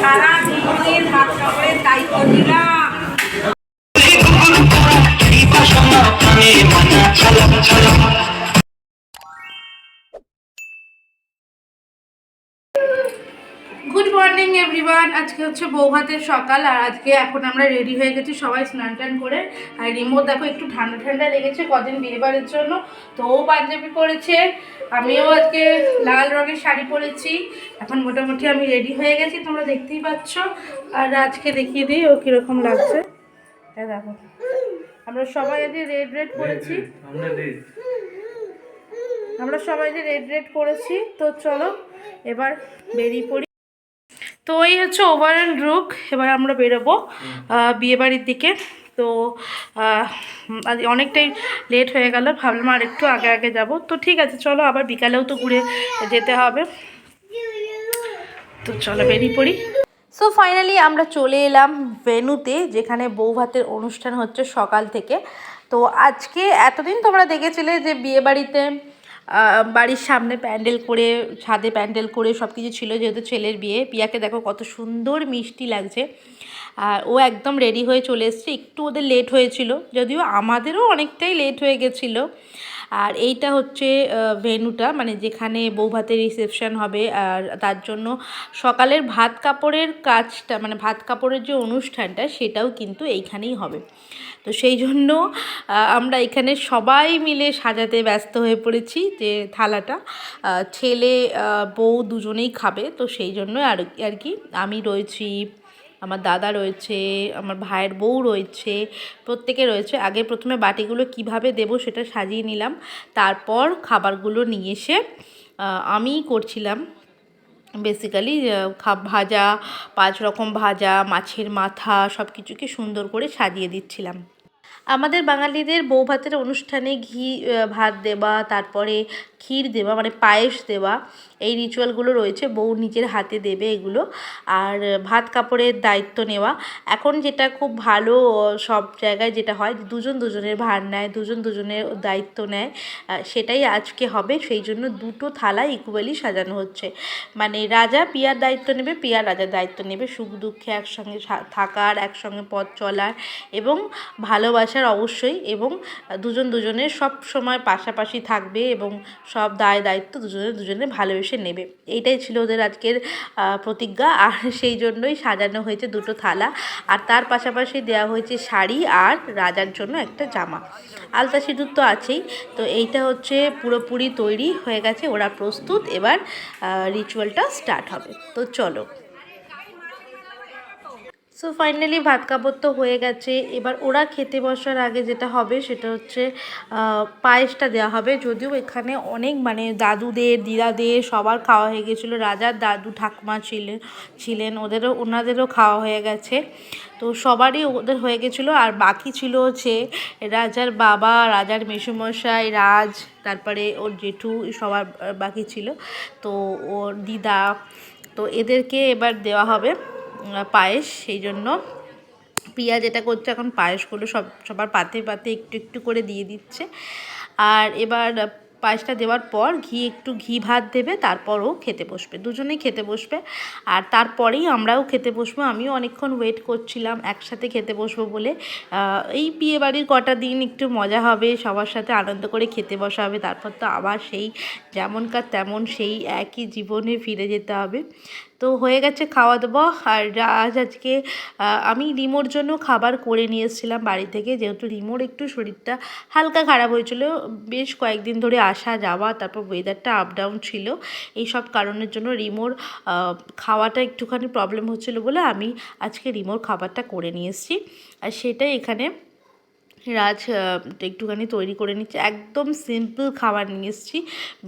সারা জীবনের ভাত সকলের দায়িত্ব নিলাম। Good morning everyone. আজকে হচ্ছে বৌভাতের সকাল আর আজকে এখন আমরা রেডি হয়ে গেছি সবাই স্নান টান করে। আর রিমোট দেখো একটু ঠান্ডা ঠান্ডা লেগেছে কদিন বিয়েবারের জন্য। তো ও পাঞ্জাবি পরেছে আমিও আজকে লাল রঙের শাড়ি পরেছি। এখন মোটামুটি আমি রেডি হয়ে গেছি তোমরা দেখতেই পাচ্ছ। আর আজকে দেখিয়ে দিই ও কীরকম লাগছে। এই দেখো আমরা সবাই আজকে রেড রেড পরেছি। আমরা আমরা সবাই যে রেড রেড করেছি তো চলো এবার বেরিয়ে পড়ি। তো এই হচ্ছে ওভারঅল রুক এবার আমরা বেরোবো বিয়েবাড়ির দিকে। তো অনেকটাই লেট হয়ে গেল, ভাবলাম আর একটু আগে আগে যাব। তো ঠিক আছে, চলো আবার বিকালেও তো ঘুরে যেতে হবে। তো চলো বেরিয়ে পড়ি। সো ফাইনালি আমরা চলে এলাম ভেনুতে, যেখানে বৌভাতের অনুষ্ঠান হচ্ছে সকাল থেকে। তো আজকে এতদিন তোমরা দেখেছিলে যে বিয়েবাড়িতে বাড়ির সামনে প্যান্ডেল করে, ছাদে প্যান্ডেল করে সব কিছু ছিল যেহেতু ছেলের বিয়ে। পিয়াকে দেখো কত সুন্দর মিষ্টি লাগছে। আর ও একদম রেডি হয়ে চলে এসছে। একটু ওদের লেট হয়েছিল, যদিও আমাদেরও অনেকটাই লেট হয়ে গেছিল। আর এইটা হচ্ছে ভেনুটা মানে যেখানে বৌভাতের রিসেপশন হবে, আর তার জন্য সকালের ভাত কাপড়ের কাজটা মানে ভাত কাপড়ের যে অনুষ্ঠানটা, সেটাও কিন্তু এইখানেই হবে। তো সেই জন্য আমরা এখানে সবাই মিলে সাজাতে ব্যস্ত হয়ে পড়েছি যে থালাটা। ছেলে বউ দুজনেই খাবে, তো সেই জন্য আর আর কি আমি রয়েছি আমার দাদা রয়েছে, আমার ভাইয়ের বউ রয়েছে, প্রত্যেকে রয়েছে। আগে প্রথমে বাটিগুলো কীভাবে দেব সেটা সাজিয়ে নিলাম। তারপর খাবারগুলো নিয়ে এসে আমিই করছিলাম। বেসিক্যালি ভাজা, পাঁচ রকম ভাজা, মাছের মাথা সব কিছুকে সুন্দর করে সাজিয়ে দিচ্ছিলাম। আমাদের বাঙালিদের বউ ভাতের অনুষ্ঠানে ঘি ভাত দেওয়া, তারপরে ক্ষীর দেওয়া মানে পায়েস দেওয়া, এই রিচুয়ালগুলো রয়েছে। বউ নিজের হাতে দেবে এগুলো। আর ভাত কাপড়ের দায়িত্ব নেওয়া। এখন যেটা খুব ভালো সব জায়গায় যেটা হয় দুজন দুজনের ভার নেয়, দুজন দুজনের দায়িত্ব নেয় সেটাই আজকে হবে। সেই জন্য দুটো থালা ইকুয়ালি সাজানো হচ্ছে। মানে রাজা পিয়ার দায়িত্ব নেবে পিয়া রাজার দায়িত্ব নেবে। সুখ দুঃখে একসঙ্গে থাকার, একসঙ্গে পথ চলার এবং ভালোবাসার অবশ্যই। এবং দুজন দুজনের সব সময় পাশাপাশি থাকবে এবং সব দায় দায়িত্ব দুজনে দুজনে ভালোবেসে নেবে। এইটাই ছিল ওদের আজকের প্রতিজ্ঞা। আর সেই জন্যই সাজানো হয়েছে দুটো থালা। আর তার পাশাপাশি দেওয়া হয়েছে শাড়ি আর রাজার জন্য একটা জামা। আলতা সিঁদুর তো আছেই। তো এইটা হচ্ছে পুরোপুরি তৈরি হয়ে গেছে। ওরা প্রস্তুত। এবার রিচুয়ালটা স্টার্ট হবে। তো চলো। সো ফাইনালি ভাত কাপড় তো হয়ে গেছে। এবার ওরা খেতে বসার আগে যেটা হবে, সেটা হচ্ছে পায়েসটা দেওয়া হবে। যদিও এখানে অনেক মানে দাদুদের, দিদাদের সবার খাওয়া হয়ে গেছিল। রাজার দাদু, ঠাকুমা ছিলেন ছিলেন, ওদেরও, ওনাদেরও খাওয়া হয়ে গেছে। তো সবারই ওদের হয়ে গেছিল। আর বাকি ছিল হচ্ছে, রাজার বাবা, রাজার মেসুমশাই, রাজ, তারপরে ওর জেঠু, সবার, বাকি ছিল। তো ওর দিদা, তো এদেরকে এবার দেওয়া হবে। পায়েস, সেই জন্য প্রিয়া যেটা করছে এখন পায়েসগুলো সব, সবার পাতে পাতে একটু একটু করে দিয়ে দিচ্ছে। আর এবার পায়েসটা দেওয়ার পর ঘি, একটু ঘি ভাত দেবে তারপরও খেতে বসবে। দুজনেই খেতে বসবে। আর তারপরেই আমরাও খেতে বসবো। আমিও অনেকক্ষণ ওয়েট করছিলাম একসাথে খেতে বসবো বলে। এই বিয়ে বাড়ির কটা দিন একটু মজা হবে, সবার সাথে আনন্দ করে খেতে বসা হবে। তারপর তো আবার সেই যেমনকার তেমন সেই একই জীবনে ফিরে যেতে হবে। তো হয়ে গেছে খাওয়া দাওয়া। আর আজ আজকে আমি রিমোর জন্য খাবার করে নিয়ে এসেছিলাম বাড়ি থেকে। যেহেতু রিমোর একটু শরীরটা হালকা খারাপ হয়েছিল, বেশ কয়েকদিন ধরে আসা যাওয়া, তারপর ওয়েদারটা আপ ডাউন ছিল। এই সব কারণের জন্য রিমোর খাওয়াটা একটুখানি প্রবলেম হচ্ছিল বলে আমি আজকে রিমোর খাবারটা করে নিয়ে এসেছি। আর সেটাই এখানে রাজ একটুখানি তৈরি করে নিচ্ছে। একদম সিম্পল খাবার নিয়ে এসেছি।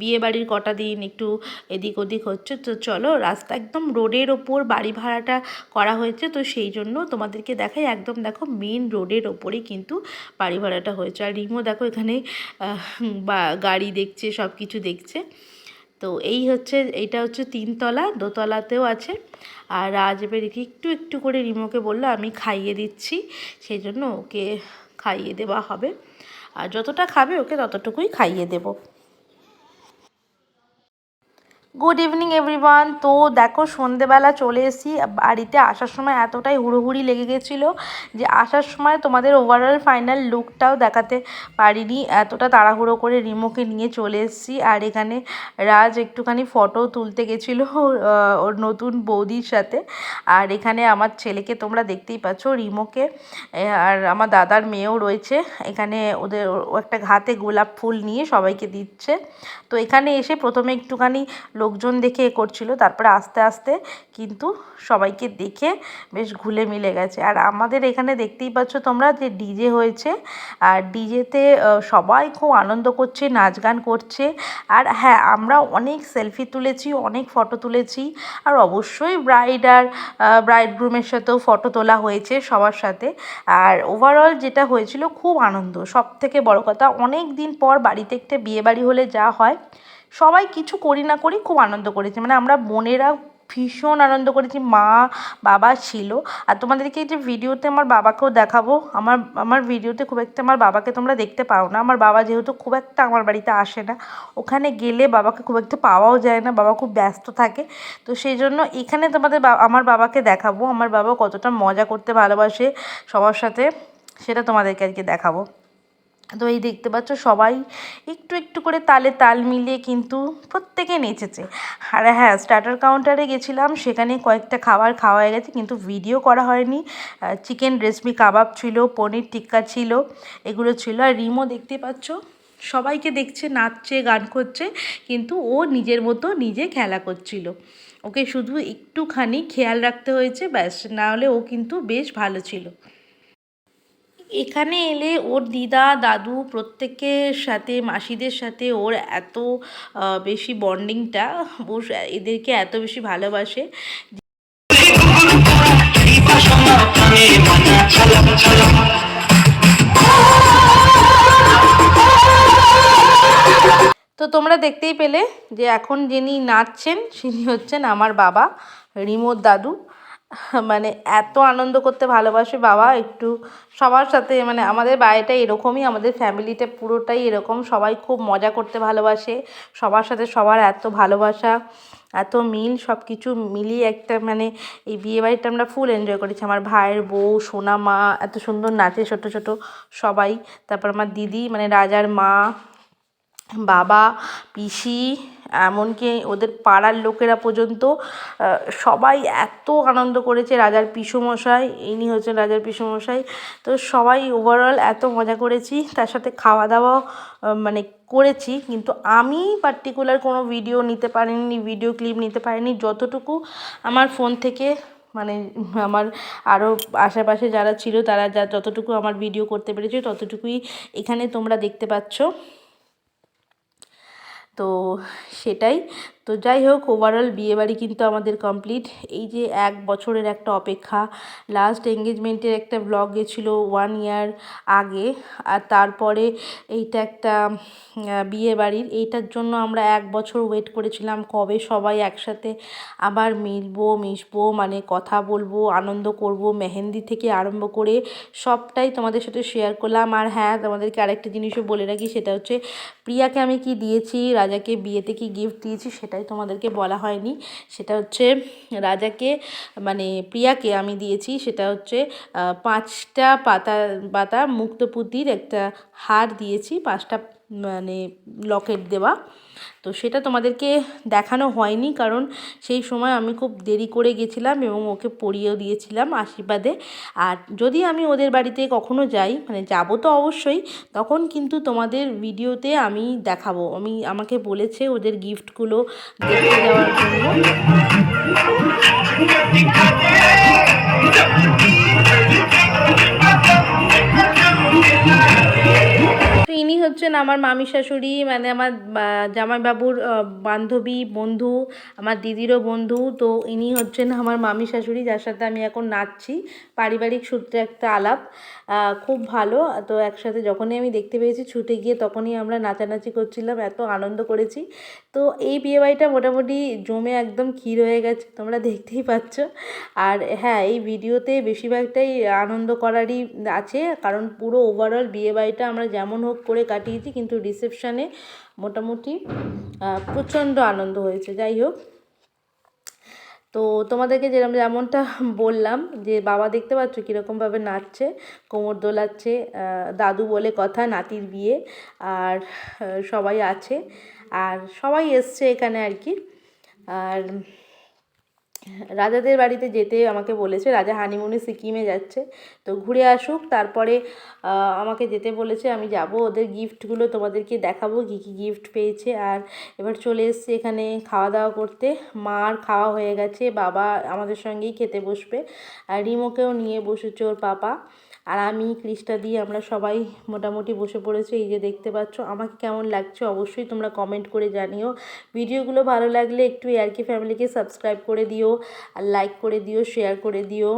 বিয়ে বাড়ির কটা দিন একটু এদিক ওদিক হচ্ছে। তো চলো, রাস্তা একদম রোডের ওপর বাড়ি ভাড়াটা করা হয়েছে। তো সেই জন্য তোমাদেরকে দেখাই, একদম দেখো মেন রোডের ওপরেই কিন্তু বাড়ি ভাড়াটা হয়েছে। আর রিমো দেখো এখানে বা, গাড়ি দেখছে সব কিছু দেখছে। তো এই হচ্ছে এইটা হচ্ছে তিনতলা, দোতলাতেও আছে। আর রাজ এবার একটু একটু করে রিমোকে বলল, আমি খাইয়ে দিচ্ছি। সেই জন্য ওকে খাইয়ে দেওয়া হবে। আর যতটা খাবে ওকে ততটুকুই খাইয়ে দেবো। গুড ইভিনিং এভরিওয়ান তো দেখো, সন্ধেবেলা চলে এসেছি। বাড়িতে আসার সময় এতটাই হুড়োহুড়ি লেগে গেছিল যে আসার সময় তোমাদের ওভারঅল ফাইনাল লুকটাও দেখাতে পারিনি। এতটা তাড়াহুড়ো করে রিমোকে নিয়ে চলে এসেছি। আর এখানে রাজ একটুখানি ফটো তুলতে গেছিল ওর নতুন বৌদির সাথে। আর এখানে আমার ছেলেকে তোমরা দেখতেই পাচ্ছ, রিমোকে। আর আমার দাদার মেয়েও রয়েছে। এখানে ওদের একটা ঘাতে গোলাপ ফুল নিয়ে সবাইকে দিচ্ছে। তো এখানে এসে প্রথমে একটুখানি লোকজন দেখে এ করছিল, তারপরে আস্তে আস্তে কিন্তু সবাইকে দেখে বেশ ঘুলে মিলে গেছে। আর আমাদের এখানে দেখতেই পাচ্ছ তোমরা যে ডিজে হয়েছে, আর ডিজেতে সবাই খুব আনন্দ করছে, নাচ গান করছে। আর হ্যাঁ আমরা অনেক সেলফি তুলেছি, অনেক ফটো তুলেছি, আর অবশ্যই ব্রাইড আর ব্রাইড গ্রুমের সাথেও ফটো তোলা হয়েছে সবার সাথে। আর ওভারঅল যেটা হয়েছিল খুব আনন্দ। সব থেকে বড় কথা, অনেক দিন পর বাড়িতে একটা বিয়ে বাড়ি হলে যা হয় সবাই কিছু করি না করি খুব আনন্দ করেছি। মানে আমরা বোনেরা ভীষণ আনন্দ করেছি, মা, বাবা ছিল। আর তোমাদেরকে এই যে ভিডিওতে আমার বাবাকেও দেখাবো, আমার আমার ভিডিওতে খুব একটা আমার বাবাকে তোমরা দেখতে পাও না। আমার বাবা যেহেতু খুব একটা আমার বাড়িতে আসে না, ওখানে গেলে বাবাকে খুব একটা পাওয়াও যায় না, বাবা খুব ব্যস্ত থাকে। তো সেই জন্য এখানে তোমাদের আমার বাবাকে দেখাবো। আমার বাবা কতটা মজা করতে ভালোবাসে সবার সাথে, সেটা তোমাদেরকে আজকে দেখাবো। তো এই দেখতে পাচ্ছ সবাই একটু একটু করে তালে তাল মিলিয়ে কিন্তু প্রত্যেকে নেচেছে। আর হ্যাঁ স্টার্টার কাউন্টারে গেছিলাম, সেখানে কয়েকটা খাবার খাওয়া হয়ে গেছে, কিন্তু ভিডিও করা হয়নি। চিকেন রেসমি কাবাব ছিল, পনির টিক্কা ছিল, এগুলো ছিল। আর রিমো দেখতে পাচ্ছ, সবাইকে দেখছে, নাচছে, গান করছে, কিন্তু ও নিজের মতো নিজে খেলা করছিল। ওকে শুধু একটুখানি খেয়াল রাখতে হয়েছে, ব্যাস, না হলে ও কিন্তু বেশ ভালো ছিল। এখানে এলে ওর দিদা, দাদু প্রত্যেকের সাথে, মাসিদের সাথে ওর এত বেশি বন্ডিংটা, ওর এদেরকে এত বেশি ভালোবাসে তো তোমরা দেখতেই পেলে যে এখন যিনি নাচছেন তিনি হচ্ছেন আমার বাবা, রিমোর দাদু। মানে এত আনন্দ করতে ভালোবাসে বাবা, একটু সবার সাথে মানে আমাদের বাড়িটা এরকমই, আমাদের ফ্যামিলিটা পুরোটাই এরকম, সবাই খুব মজা করতে ভালোবাসে, সবার সাথে সবার এত ভালোবাসা, এত মিল সব কিছু মিলিয়ে একটা মানে এই বিয়েবাড়িটা আমরা ফুল এনজয় করেছি, আমার ভাইয়ের বউ, সোনা মা, এত সুন্দর নাচে ছোটো ছোটো সবাই, তারপর আমার দিদি মানে রাজার মা বাবা, পিসি, এমনকি ওদের পাড়ার লোকেরা পর্যন্ত সবাই এত আনন্দ করেছে রাজার পিসুমশাই, ইনি হচ্ছেন রাজার পিসুমশাই। তো সবাই ওভারঅল এত মজা করেছি, তার সাথে খাওয়া দাওয়াও মানে করেছি, কিন্তু আমি পার্টিকুলার কোনো ভিডিও নিতে পারিনি ভিডিও ক্লিপ নিতে পারিনি। যতটুকু আমার ফোন থেকে মানে আমার আরও আশেপাশে যারা ছিল, তারা যা, যতটুকু আমার ভিডিও করতে পেরেছে, ততটুকুই এখানে তোমরা দেখতে পাচ্ছ। তো সেটাই তো যাই হোক ওভারঅল বিয়েবাড়ি কিন্তু আমাদের কমপ্লিট এই যে এক বছরের একটা অপেক্ষা লাস্ট এঙ্গেজমেন্টের একটা ব্লগ গেছিল ওয়ান ইয়ার আগে, আর তারপরে এইটা একটা বিয়েবাড়ির এইটার জন্য আমরা এক বছর ওয়েট করেছিলাম, কবে সবাই একসাথে আবার মিলবো, মিশবো মানে কথা বলব, আনন্দ করব, মেহেন্দি থেকে আরম্ভ করে সবটাই তোমাদের সাথে শেয়ার করলাম। আর হ্যাঁ তোমাদেরকে আরেকটা জিনিসও বলে রাখি, সেটা হচ্ছে, প্রিয়াকে আমি কি দিয়েছি, রাজাকে বিয়েতে কি গিফট দিয়েছি, সেটা সেটাই তোমাদেরকে বলা হয়নি। সেটা হচ্ছে রাজাকে মানে প্রিয়াকে আমি দিয়েছি। সেটা হচ্ছে পাঁচটা পাতা পাতা মুক্তপুতির একটা হার দিয়েছি। পাঁচটা মানে লকেট দেওয়া। তো সেটা তোমাদেরকে দেখানো হয়নি কারণ সেই সময় আমি খুব দেরি করে গেছিলাম এবং ওকে পরিয়েও দিয়েছিলাম আশীর্বাদে। আর যদি আমি ওদের বাড়িতে কখনো যাই মানে যাব তো অবশ্যই, তখন কিন্তু তোমাদের ভিডিওতে আমি দেখাবো। আমি, আমাকে বলেছে ওদের গিফটগুলো দেখতে দেওয়ার জন্য। ইনি হচ্ছেন আমার মামি শাশুড়ি মানে আমার জামাইবাবুর বান্ধবী, বন্ধু, আমার দিদিরও বন্ধু, তো ইনি হচ্ছেন আমার মামি শাশুড়ি, যার সাথে আমি এখন নাচছি। পারিবারিক সূত্রে একটা আলাপ খুব ভালো। তো একসাথে যখনই আমি দেখতে পেয়েছি, ছুটে গিয়ে তখনই আমরা নাচানাচি করছিলাম, এত আনন্দ করেছি। তো এই বিয়েবাড়িটা মোটামুটি জমে একদম ক্ষীর হয়ে গেছে, তোমরা দেখতেই পাচ্ছ। আর হ্যাঁ এই ভিডিওতে বেশিরভাগটাই আনন্দ করারই আছে, কারণ পুরো ওভারঅল বিয়েবাড়িটা আমরা যেমন হোক করে কাটিয়েছি, কিন্তু রিসেপশানে মোটামুটি প্রচণ্ড আনন্দ হয়েছে। যাই হোক, তো তোমাদেরকে যেরকম যেমনটা বললাম যে, বাবা দেখতে পাচ্ছ কীরকমভাবে নাচছে, কোমর দোলাচ্ছে দাদু বলে কথা, নাতির বিয়ে, আর সবাই আছে, আর সবাই এসছে এখানে আর কি। আর রাজাদের বাড়িতে যেতে আমাকে বলেছে, রাজা হানিমুনে সিকিমে যাচ্ছে, তো ঘুরে আসুক। তারপরে আমাকে যেতে বলেছে, আমি যাব, ওদের গিফটগুলো তোমাদেরকে দেখাবো, কী কী গিফট পেয়েছে। আর এবার চলে এসেছি এখানে খাওয়া দাওয়া করতে। মার খাওয়া হয়ে গেছে, বাবা আমাদের সঙ্গেই খেতে বসবে, আর রিমোকেও নিয়ে বসেছে ওর পাপা। আর আমি ক্রিস্টা দিয়ে আমরা সবাই মোটামুটি বসে পড়েছি। এই যে দেখতে পাচ্ছ, আমাকে কেমন লাগছে অবশ্যই তোমরা কমেন্ট করে জানিও। ভিডিওগুলো ভালো লাগলে একটু এআরকে ফ্যামিলিকে সাবস্ক্রাইব করে দিও, আর লাইক করে দিও শেয়ার করে দিও।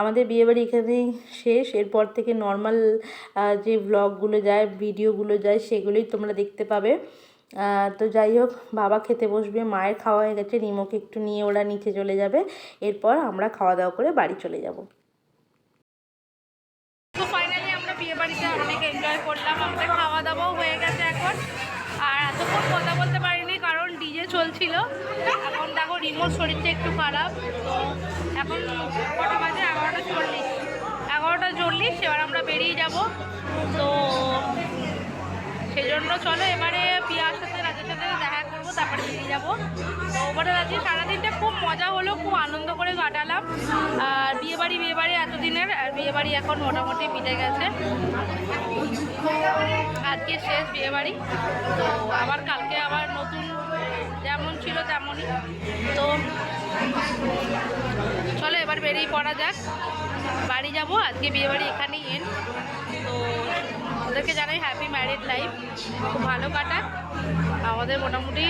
আমাদের বিয়েবাড়ি এখানেই শেষ। এরপর থেকে নর্মাল যে ব্লগগুলো যায় ভিডিওগুলো যায়, সেগুলোই তোমরা দেখতে পাবে। তো যাই হোক, বাবা খেতে বসবে, মায়ের খাওয়া হয়ে গেছে রিমোকে একটু নিয়ে ওরা নিচে চলে যাবে। এরপর আমরা খাওয়া দাওয়া করে বাড়ি চলে যাব। চলছিল এখন দেখো রিমোট শরীরটা একটু খারাপ। এখন কটা বাজে? এগারোটা চল্লিশ। এগারোটা চল্লিশ, এবার আমরা বেরিয়ে যাব। তো সেজন্য চলো এবারে পিয়ার তারপরে বেরিয়ে যাব। তো ওবারে রাজি সারাদিনটা খুব মজা হলো, খুব আনন্দ করে কাটালাম। আর বিয়েবাড়ি বিয়েবাড়ি এতদিনের, আর বিয়েবাড়ি এখন মোটামুটি মিটে গেছে। আজকে শেষ বিয়েবাড়ি, তো আবার কালকে আবার নতুন যেমন ছিল তেমনই। তো চলো, এবার বেরিয়ে পড়া যাক। বাড়ি যাব, আজকে বিয়ে বাড়ি এখানেই এন তো ওদেরকে জানাই হ্যাপি ম্যারিড লাইফ খুব ভালো কাটাক। আমাদের মোটামুটি